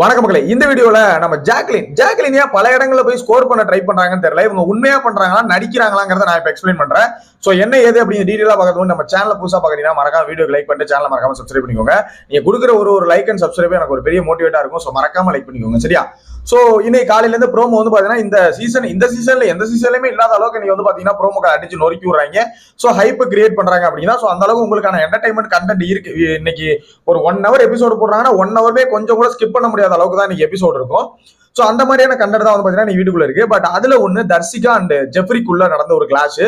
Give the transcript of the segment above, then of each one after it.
வணக்க மக்களே. இந்த வீடியோல நம்ம ஜாக்லின் ஜாக்லின் ஏன் பல இடங்கள்ல போய் ஸ்கோர் பண்ண ட்ரை பண்றாங்கன்னு தெரியல. இவங்க உண்மையா பண்றாங்களா நடிக்கிறாங்களாங்கிறத நான் இப்ப எக்ஸ்பிளைன் பண்றேன். சோ என்ன ஏது அப்படின்னு டீட்டெயிலாக பார்க்கறது நம்ம சேனல் புதுசா பாக்குறீங்கன்னா மறக்காம வீடியோ லைக் பண்ணிட்டு சேனல் மறக்காம சப்ஸ்கிரைப் பண்ணிக்கோங்க. நீங்க கொடுக்குற ஒரு ஒரு லைக் அண்ட் சப்ஸ்கிரைப் எனக்கு ஒரு பெரிய மோட்டிவேட்டா இருக்கும். சோ மறக்காம லைக் பண்ணிக்கோங்க. சரியா? சோ இன்னைக்கு காலையில இருந்து ப்ரோமோ வந்து பாத்தீங்கன்னா இந்த சீசன் இந்த சீசன்ல எந்த சீசன்லயுமே இல்லாத அளவுக்கு நீங்க வந்து பாத்தீங்கன்னா ப்ரோமோ அடிச்சு நொறுக்கி விடுறாங்க. சோ ஹைப் கிரியேட் பண்றாங்க அப்படின்னா சோ அந்த அளவுக்கு உங்களுக்கான என்டர்டைன்மெண்ட் கண்டென்ட் இருக்கு. இன்னைக்கு ஒரு ஒன் ஹவர் எபிசோடு போடுறாங்கன்னா ஒன் ஹவர்மே கொஞ்சம் கூட ஸ்கிப் பண்ண முடியாத அளவுக்கு தான் இன்னைக்கு எபிசோடு இருக்கும். ஸோ அந்த மாதிரியான கண்டர் தான் வந்து பார்த்தீங்கன்னா நீ வீட்டுக்குள்ள இருக்கு. பட் அதுல ஒன்று தர்சிகா அண்ட் ஜெஃப்ரிக்குள்ள நடந்த ஒரு கிளாஸ்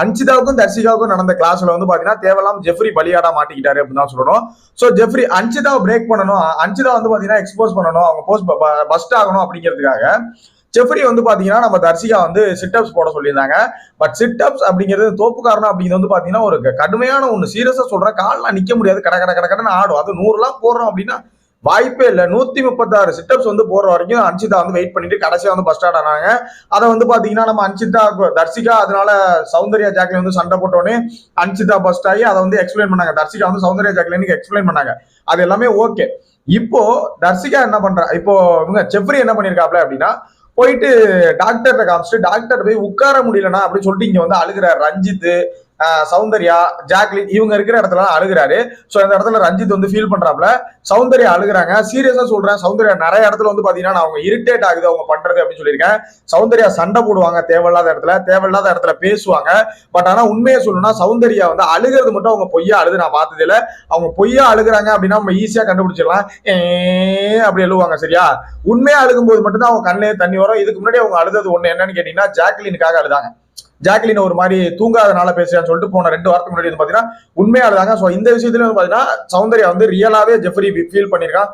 அன்சிதாவுக்கும் தர்சிகாவுக்கும் நடந்த கிளாஸ்ல வந்து பார்த்தீங்கன்னா தேவையில்லாம ஜெஃப்ரி பலியாடா மாட்டிக்கிட்டாரு அப்படின்னு தான் சொல்லணும். ஸோ ஜெஃப்ரி அன்சிதாவை பிரேக் பண்ணணும். அன்சிதா வந்து பார்த்தீங்கன்னா எக்ஸ்போஸ் பண்ணணும். அவங்க போஸ்ட் பஸ்ட் ஆகணும் அப்படிங்கிறதுக்காக ஜெஃப்ரி வந்து பாத்தீங்கன்னா நம்ம தர்சிகா வந்து சிட்டப்ஸ் போட சொல்லியிருந்தாங்க. பட் சிட்டப்ஸ் அப்படிங்கிறது தோப்பு காரணம் அப்படிங்கிறது வந்து பாத்தீங்கன்னா ஒரு கடுமையான ஒன்று சீரியஸா சொல்றேன். கால்லாம் நிக்க முடியாது. கட கட கட கடன்னு ஆடும். அது நூறுலாம் போடுறோம் அப்படின்னா வாய்ப்பே இல்லை. நூத்தி முப்பத்தாறு சிட்டப்ஸ் வந்து போற வரைக்கும் அன்சிதா வந்து வெயிட் பண்ணிட்டு கடைசியா வந்து பஸ் ஸ்டார்ட் ஆனாங்க. அதை வந்து பாத்தீங்கன்னா நம்ம அன்சிதா தர்சிகா அதனால சௌந்தர்யா ஜாக்லின் வந்து சண்டை போட்டோடனே அன்சிதா பஸ்ட் ஆகி அதை வந்து எக்ஸ்பிளைன் பண்ணாங்க. தர்சிகா வந்து சௌந்தர்யா ஜாக்லினுக்கு எக்ஸ்பிளைன் பண்ணாங்க. அது எல்லாமே ஓகே இப்போ தர்சிகா என்ன பண்றா இப்போ இவங்க செஃப்ரி என்ன பண்ணிருக்காப்ல அப்படின்னா போயிட்டு டாக்டர்கிட்ட காமிச்சிட்டு டாக்டர் போய் உட்கார முடியலனா அப்படின்னு சொல்லிட்டு இங்க வந்து அழுகிறார் ரஞ்சித் சௌந்தர்யா ஜாக்லின் இவங்க இருக்கிற இடத்துல அழுகிறாரு. ஸோ இந்த இடத்துல ரஞ்சித் வந்து ஃபீல் பண்றாப்ல சௌந்தர்யா அழுகுறாங்க. சீரியஸா சொல்றேன். சௌந்தர்யா நிறைய இடத்துல வந்து பாத்தீங்கன்னா அவங்க இரிட்டேட் ஆகுது அவங்க பண்றது அப்படின்னு சொல்லியிருக்கேன். சௌந்தர்யா சண்டை போடுவாங்க தேவையில்லாத இடத்துல தேவையில்லாத இடத்துல பேசுவாங்க. பட் ஆனா உண்மையை சொல்லணும்னா சௌந்தர்யா வந்து அழுகிறது மட்டும் அவங்க பொய்யா அழுது நான் பார்த்தது இல்லை அவங்க பொய்யா அழுகுறாங்க அப்படின்னா நம்ம ஈஸியா கண்டுபிடிச்சிடலாம். ஏ அப்படி எழுவாங்க சரியா? உண்மையா அழுகும்போது மட்டும்தான் அவங்க கண்ணிலே தண்ணி வரும். இதுக்கு முன்னாடி அவங்க அழுதது ஒண்ணு என்னன்னு கேட்டீங்கன்னா ஜாக்லினுக்காக அழுதாங்க. ஜாக்லின் ஒரு மாதிரி தூங்காதனால பேசுறான்னு சொல்லிட்டு போன ரெண்டு வாரத்துக்கு முன்னாடி வந்து பாத்தீங்கன்னா உண்மையால அழுதாங்க ஸோ இந்த விஷயத்துல வந்து பாத்தீங்கன்னா சௌந்தர்யா வந்து ரியலாவே ஜெஃப்ரி ஃபீல் பண்ணிருக்கான்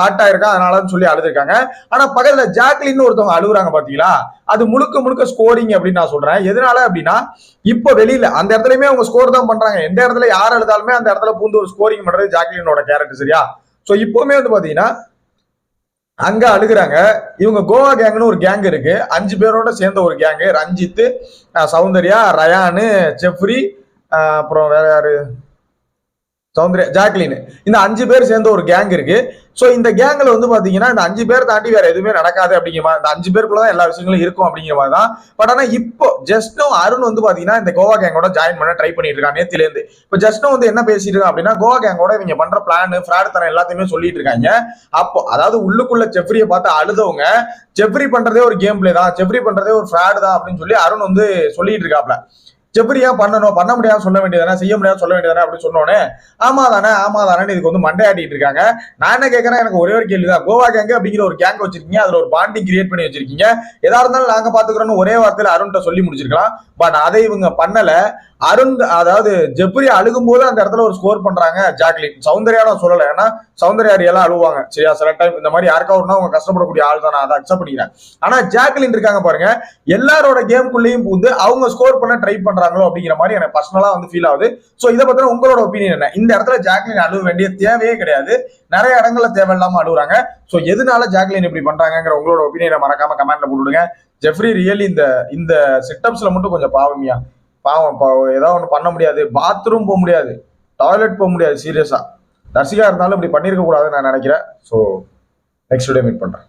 ஹார்ட் ஆயிருக்கான் அதனாலன்னு சொல்லி அழுதுருக்காங்க. ஆனா பக்கத்துல ஜாக்லின் ஒருத்தவங்க அழுகுறாங்க பாத்தீங்களா? அது முழுக்க முழுக்க ஸ்கோரிங் அப்படின்னு நான் சொல்றேன். எதனால அப்படின்னா இப்போ வெளியில அந்த இடத்துலயுமே அவங்க ஸ்கோர் தான் பண்றாங்க. எந்த இடத்துல யார் அழுதாலுமே அந்த இடத்துல பூந்து ஒரு ஸ்கோரிங் பண்றது ஜாக்லினோட கேரக்டர் சரியா? ஸோ இப்போவுமே வந்து பாத்தீங்கன்னா அங்க அழுகுறாங்க. இவங்க கோவா கேங்னு ஒரு கேங் இருக்கு. அஞ்சு பேரோட சேர்ந்த ஒரு gang Ranjith Soundarya rayon Jeffrey அப்புறம் வேற யாரு? சௌந்தர்யா ஜாக்லின். இந்த அஞ்சு பேர் சேர்ந்த ஒரு கேங் இருக்கு. ஸோ இந்த கேங்கில் வந்து பாத்தீங்கன்னா இந்த அஞ்சு பேர் தாண்டி வேற எதுவுமே நடக்காது அப்படிங்கிற மாதிரி இந்த அஞ்சு பேருக்குள்ள தான் எல்லா விஷயங்களும் இருக்கும் அப்படிங்கிற மாதிரி தான் பட் ஆனால் இப்போ ஜஸ்ட்னும் அருண் வந்து பாத்தீங்கன்னா இந்த கோவா கேங்கோட ஜாயின் பண்ண ட்ரை பண்ணிட்டு இருக்காங்க நேத்திலேருந்து இப்போ ஜஸ்ட்னும் வந்து என்ன பேசிட்டு இருக்கான் அப்படின்னா கோவா கேங்கோட இவங்க பண்ற பிளான் ஃப்ராட் தரம் எல்லாத்தையுமே சொல்லிட்டு இருக்காங்க. அப்போ அதாவது உள்ளுக்குள்ள செஃப்ரியை பார்த்து அழுதவங்க செஃப்ரி பண்றதே ஒரு கேம் பிளே தான் செஃப்ரி பண்றதே ஒரு ஃப்ராடு தான் அப்படின்னு சொல்லி அருண் வந்து சொல்லிட்டு இருக்காப்ல. ஜெப்ரியா பண்ணணும் பண்ண முடியாது சொல்ல வேண்டியதானே செய்ய முடியாது சொல்ல வேண்டியதானே அப்படின்னு சொன்னோன்னே ஆமா தானே ஆமா தானே இதுக்கு வந்து மண்டையாட்டிட்டு இருக்காங்க. நான் என்ன கேட்கறேன் எனக்கு ஒரே ஒரு கேள்வி தான் கோவா கேங்க அப்படிங்கிற ஒரு கேங் வச்சிருக்கீங்க அதுல ஒரு பாண்டிங் கிரியேட் பண்ணி வச்சிருக்கீங்க. எதா இருந்தாலும் நாங்க பாத்துக்கிறோம்னு ஒரே வார்த்தையில அருண்கிட்ட சொல்லி முடிச்சிருக்கலாம். பட் அதை இவங்க பண்ணல. அருண் அதாவது ஜெப்ரி அழுகும் போது அந்த இடத்துல ஒரு ஸ்கோர் பண்றாங்க ஜாக்லின். சௌந்தர்யா நான் சொல்லல. ஏன்னா சௌந்தர்யா எல்லாம் அழுவாங்க. சரியா சில டைம் இந்த மாதிரி யாருக்கா ஒருனா அவங்க கஷ்டப்படக்கூடிய ஆள் தான் நான் அதை அக்செப்ட் பண்ணிக்கிறேன். ஆனா ஜாக்லின் இருக்காங்க பாருங்க எல்லாரோட கேம்குள்ளேயும் பூந்து அவங்க ஸ்கோர் பண்ண ட்ரை பண்றாங்களோ அப்படிங்கிற மாதிரி எனக்கு பர்சனலா வந்து ஃபீல் ஆகுது. சோ இதை பத்தின உங்களோட ஒப்பீனியன் என்ன? இந்த இடத்துல ஜாக்லின் அழுவ வேண்டிய தேவையே கிடையாது. நிறைய இடங்கள்ல தேவையில்லாம அழுகுறாங்க சோ எதனால ஜாக்லின் இப்படி பண்றாங்கிற உங்களோட ஒப்பீனியனை மறக்காம கமெண்ட்ல போட்டுடுங்க. ஜெஃப்ரி ரியலி இந்த இந்த சிட்டப்ஸ்ல மட்டும் கொஞ்சம் பாவமியா. பாவம் பாவம் ஏதாவது ஒன்று பண்ண முடியாது. பாத்ரூம் போக முடியாது. டாய்லெட் போக முடியாது சீரியஸா ரசிகா இருந்தாலும் இப்படி பண்ணியிருக்க கூடாதுன்னு நான் நினைக்கிறேன். ஸோ நெக்ஸ்ட் டே மீட் பண்றேன்.